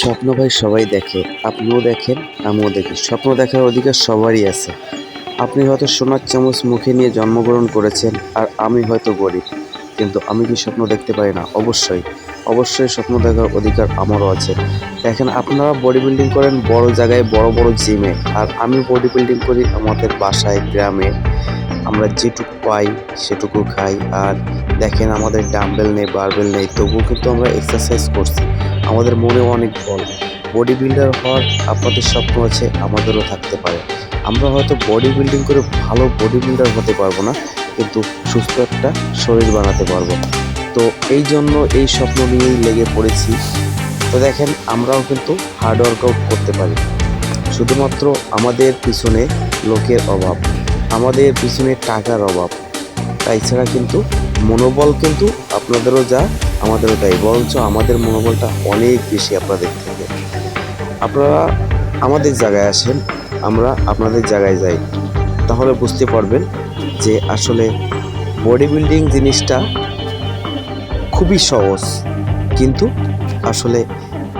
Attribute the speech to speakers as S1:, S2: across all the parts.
S1: স্বপ্ন ভাই সবাই দেখে, আপনিও দেখেন, আমিও দেখি। স্বপ্ন দেখার অধিকার সবারই আছে। আপনি হয়তো সোনার চামচ মুখে নিয়ে জন্মগ্রহণ করেছেন আর আমি হয়তো গরিব, কিন্তু আমি কি স্বপ্ন দেখতে পারি না? অবশ্যই অবশ্যই স্বপ্ন দেখার অধিকার আমারও আছে। দেখেন, আপনারা বডি বিল্ডিং করেন বড় জায়গায় বড় বড় জিমে আর আমি বডি বিল্ডিং করি আমাদের বাসায়, গ্রামে। আমরা যেটুকু পাই, সেটুকু খাই। আর দেখেন, আমাদের ডাম্বেল নেই বারবেল নেই, তবুও কিন্তু আমরা এক্সারসাইজ করছি। আমাদের মনেও অনেক বল। বডি বিল্ডার হওয়ার আপনাদের স্বপ্ন আছে, আমাদেরও থাকতে পারে। আমরা হয়তো বডি বিল্ডিং করে ভালো বডি বিল্ডার হতে পারব না, কিন্তু সুস্থ একটা শরীর বানাতে পারব। তো এই জন্য এই স্বপ্ন নিয়েই লেগে পড়েছি। তো দেখেন, আমরাও কিন্তু হার্ড ওয়ার্কআউট করতে পারি। শুধুমাত্র আমাদের পিছনে লোকের অভাব। আমাদের পিছনে টাকার অভাব। তাই ছাড়া কিন্তু মনোবল কিন্তু আপনাদেরও যা, আমাদেরও তাই। বরঞ্চ আমাদের মনোবলটা অনেক বেশি আপনাদের থেকে। আপনারা আমাদের জায়গায় আসেন, আমরা আপনাদের জায়গায় যাই। তাহলে বুঝতে পারবেন যে আসলে বডি বিল্ডিং জিনিসটা খুবই সহজ। কিন্তু আসলে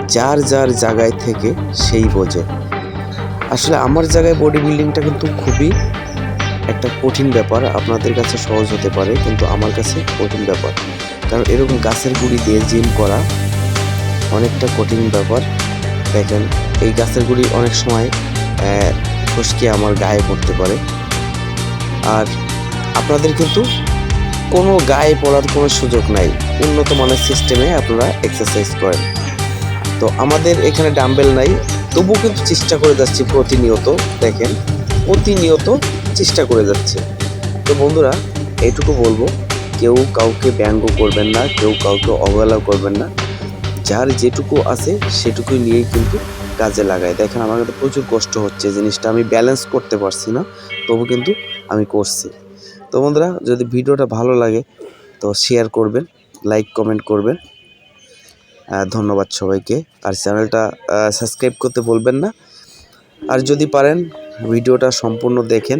S1: যার যার জায়গায় থেকে সেই বোঝে। আসলে আমার জায়গায় বডি বিল্ডিংটা কিন্তু খুবই একটা কঠিন ব্যাপার, আপনাদের কাছে সহজ হতে পারে, কিন্তু আমার কাছে কঠিন ব্যাপার। কারণ এরকম গাছের গুঁড়ি দিয়ে জিম করা অনেকটা কঠিন ব্যাপার। দেখেন, এই গাছের গুঁড়ি অনেক সময় ফসকে আমার গায়ে পড়তে পারে। আর আপনাদের কিন্তু কোনো গায়ে পড়ার কোনো সুযোগ নাই। উন্নত মানের সিস্টেমে আপনারা এক্সারসাইজ করেন। তো আমাদের এখানে ডাম্বেল নাই, তবুও কিন্তু চেষ্টা করে যাচ্ছি প্রতিনিয়ত, দেখেন। প্রতিনিয়ত চেষ্টা করে যাচ্ছে। তো বন্ধুরা, এইটুকু বলব, কেউ কাউকে ব্যঙ্গ করবেন না, কেউ কাউকে অবহেলা করবেন না। যার যেটুকু আছে, সেটুকুই নিয়েই কিন্তু কাজে লাগায়। দেখেন, আমার কিন্তু প্রচুর কষ্ট হচ্ছে, জিনিসটা আমি ব্যালেন্স করতে পারছি না, তবু কিন্তু আমি করছি। তো বন্ধুরা, যদি ভিডিওটা ভালো লাগে, তো শেয়ার করবেন লাইক কমেন্ট করবেন। ধন্যবাদ সবাইকে। আর চ্যানেলটা সাবস্ক্রাইব করতে বলবেন না। আর যদি পারেন ভিডিওটা সম্পূর্ণ দেখেন,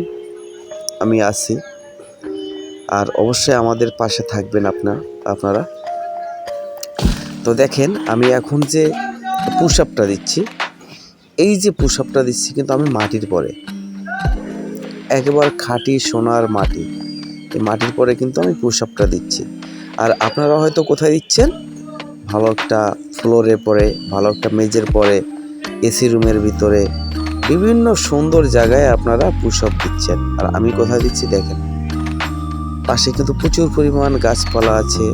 S1: আমি আছি। আর অবশ্যই আমাদের পাশে থাকবেন আপনার, আপনারা। তো দেখেন, আমি এখন যে পুশ আপটা দিচ্ছি, এই যে পুশ আপটা দিচ্ছি কিন্তু আমি মাটির পরে। একেবারে খাঁটি সোনার মাটি, এই মাটির পরে কিন্তু আমি পুশ আপটা দিচ্ছি। আর আপনারা হয়তো কোথায় দিচ্ছেন? ভালো একটা ফ্লোরে পরে, ভালো একটা মেজের পরে এসি রুমের ভিতরে বিভিন্ন সুন্দর জায়গায় আপনারা পুশ আপ দিচ্ছেন। আর আমি কোথায় দিচ্ছি, দেখেন। পাশে কিন্তু প্রচুর পরিমাণ গাছপালা আছে।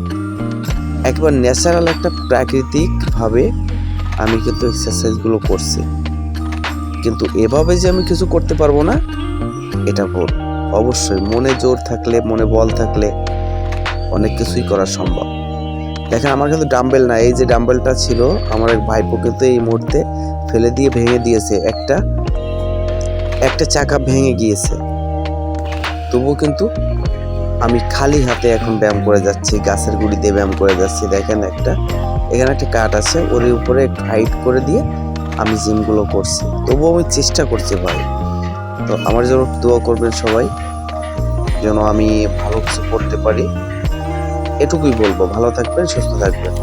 S1: একবার ন্যাচারাল একটা প্রাকৃতিকভাবে আমি কিন্তু এক্সারসাইজগুলো করছি। কিন্তু এভাবে যে আমি কিছু করতে পারব না, এটা ভুল। অবশ্যই মনে জোর থাকলে, মনে বল থাকলে অনেক কিছুই করা সম্ভব। দেখেন, আমার কিন্তু ডাম্বেল না এই যে ডাম্বেলটা ছিল, আমার এক ভাইপো কিন্তু এই মুহূর্তে ফেলে দিয়ে ভেঙে দিয়েছে। একটা একটা চাকা ভেঙে গিয়েছে। তবুও কিন্তু আমি খালি হাতে এখন ব্যায়াম করে যাচ্ছি, গাছের গুঁড়ি দিয়ে ব্যায়াম করে যাচ্ছি। দেখেন একটা, এখানে একটা কাঠ আছে, ওর উপরে হাইট করে দিয়ে আমি জিমগুলো করছি। তবুও আমি চেষ্টা করছি ভাই। তো আমার জন্য দোয়া করবেন সবাই, যেন আমি ভালো কিছু করতে পারি। এটুকুই বলব। ভালো থাকবেন সুস্থ থাকবেন।